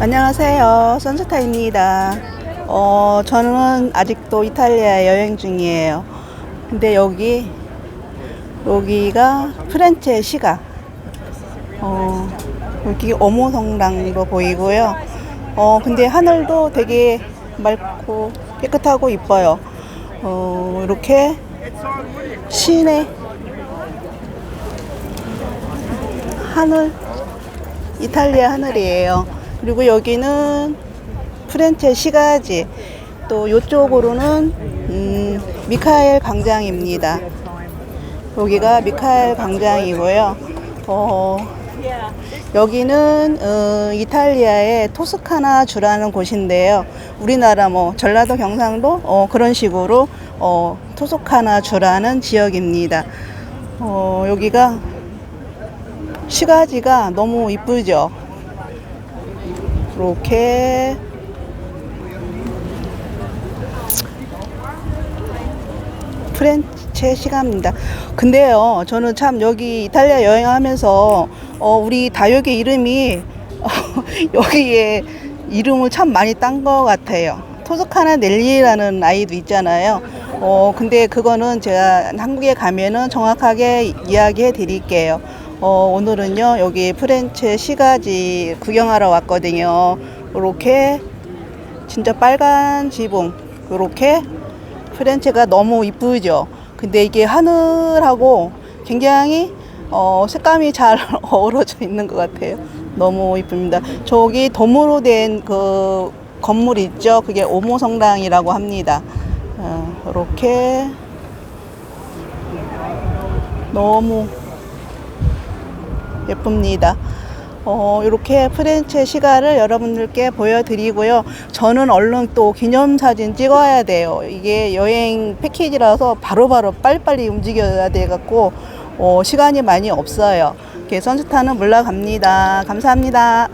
안녕하세요. 선스타입니다. 어, 저는 아직도 이탈리아 여행 중이에요. 근데 여기, 여기가 프렌체 시가. 어, 여기 어모 성당도 보이고요. 어, 근데 하늘도 되게 맑고 깨끗하고 이뻐요. 어, 이렇게 시내 하늘, 이탈리아 하늘이에요. 그리고 여기는 프렌체 시가지. 또 이쪽으로는 음, 미카엘 광장입니다. 여기가 미카엘 광장이고요. 어, 여기는 어, 이탈리아의 토스카나 주라는 곳인데요. 우리나라 뭐 전라도 경상도 어, 그런 식으로 어, 토스카나 주라는 지역입니다. 어, 여기가 시가지가 너무 이쁘죠. 이렇게 프렌체 시가입니다. 근데요, 저는 참 여기 이탈리아 여행하면서 어, 우리 다육의 이름이 어, 여기에 이름을 참 많이 딴 것 같아요. 토스카나 넬리라는 아이도 있잖아요. 어, 근데 그거는 제가 한국에 가면은 정확하게 이야기해 드릴게요. 어, 오늘은요, 여기 프렌체 시가지 구경하러 왔거든요. 이렇게 진짜 빨간 지붕, 이렇게 프렌체가 너무 이쁘죠. 근데 이게 하늘하고 굉장히 어, 색감이 잘 어우러져 있는 것 같아요. 너무 이쁩니다. 저기 돔으로 된 그 건물 있죠. 그게 오모 성당이라고 합니다. 어, 이렇게 너무 예쁩니다. 어, 이렇게 프렌체 시가를 여러분들께 보여드리고요. 저는 얼른 또 기념사진 찍어야 돼요. 이게 여행 패키지라서 바로바로 빨리빨리 움직여야 돼갖고, 어, 시간이 많이 없어요. 이렇게 선스타는 물러갑니다. 감사합니다.